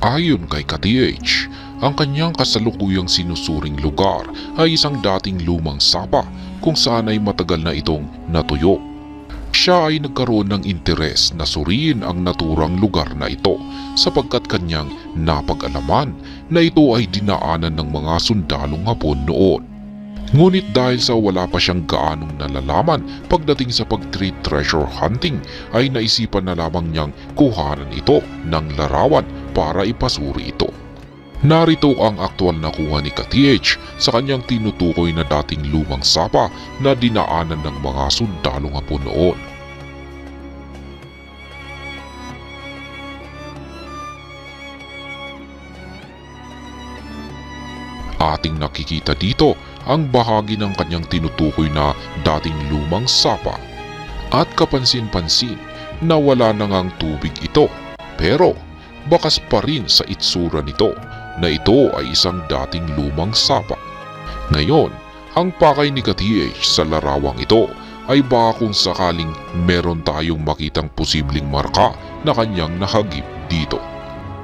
Ayon kay KTH, ang kanyang kasalukuyang sinusuring lugar ay isang dating lumang sapa kung saan ay matagal na itong natuyo. Siya ay nagkaroon ng interes na suriin ang naturang lugar na ito sapagkat kanyang napag-alaman na ito ay dinaanan ng mga sundalong hapon noon. Ngunit dahil sa wala pa siyang gaanong nalalaman pagdating sa pag-treat treasure hunting ay naisipan na lamang niyang kuhanan ito ng larawan para ipasuri ito. Narito ang aktwal na kuha ni KTH sa kanyang tinutukoy na dating lumang sapa na dinaanan ng mga sundalong hapon noon. Ating nakikita dito ang bahagi ng kanyang tinutukoy na dating lumang sapa. At kapansin-pansin na wala na ngang tubig ito. Pero bakas pa rin sa itsura nito na ito ay isang dating lumang sapa. Ngayon, ang pakay ni KTH sa larawang ito ay baka kung sakaling meron tayong makitang posibleng marka na kanyang nahagip dito.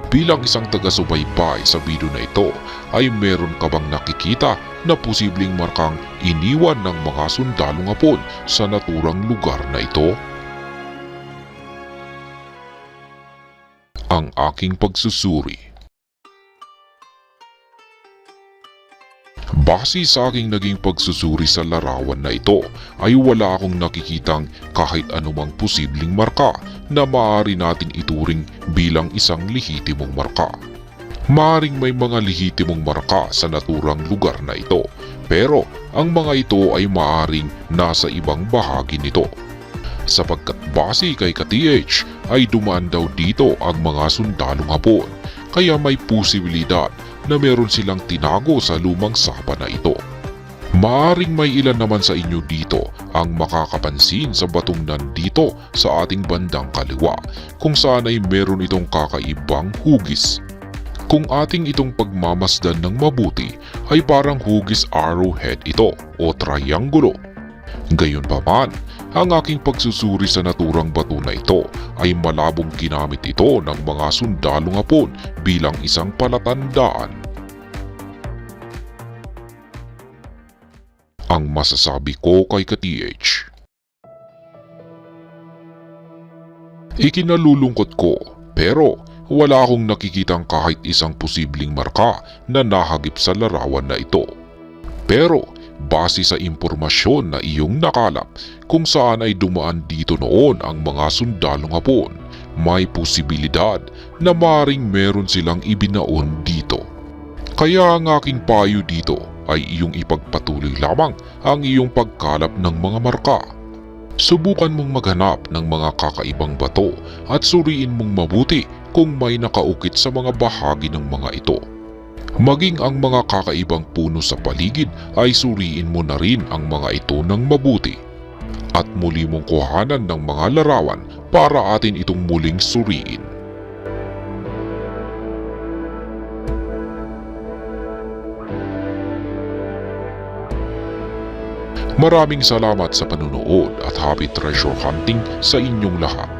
Bilang isang taga-subaybay sa video na ito ay meron ka bang nakikita na posibleng markang iniwan ng mga sundalong hapon sa naturang lugar na ito? Ang aking pagsusuri Base sa aking naging pagsusuri sa larawan na ito ay wala akong nakikitang kahit anumang posibleng marka na maaari nating ituring bilang isang lehitimong marka. Maaring may mga lehitimong marka sa naturang lugar na ito pero ang mga ito ay maaring nasa ibang bahagi nito. Sapagkat base kay KTH ay dumaan daw dito ang mga sundalong hapon kaya may posibilidad na meron silang tinago sa lumang sapa na ito. Maaring may ilan naman sa inyo dito ang makakapansin sa batong nandito sa ating bandang kaliwa kung saan ay meron itong kakaibang hugis. Kung ating itong pagmamasdan ng mabuti ay parang hugis arrowhead ito o triangulo. Gayunpaman, ang aking pagsusuri sa naturang bato na ito ay malabong ginamit ito ng mga sundalong hapon bilang isang palatandaan. Ang masasabi ko kay ka-TH. Ikinalulungkot ko pero wala akong nakikitang kahit isang posibleng marka na nahagip sa larawan na ito. Pero base sa impormasyon na iyong nakalap kung saan ay dumaan dito noon ang mga sundalong hapon, may posibilidad na maring meron silang ibinaon dito. Kaya ang aking payo dito ay iyong ipagpatuloy lamang ang iyong pagkalap ng mga marka. Subukan mong maghanap ng mga kakaibang bato at suriin mong mabuti kung may nakaukit sa mga bahagi ng mga ito. Maging ang mga kakaibang puno sa paligid ay suriin mo na rin ang mga ito ng mabuti. At muli mong kuhanan ng mga larawan para atin itong muling suriin. Maraming salamat sa panunood at happy treasure hunting sa inyong lahat.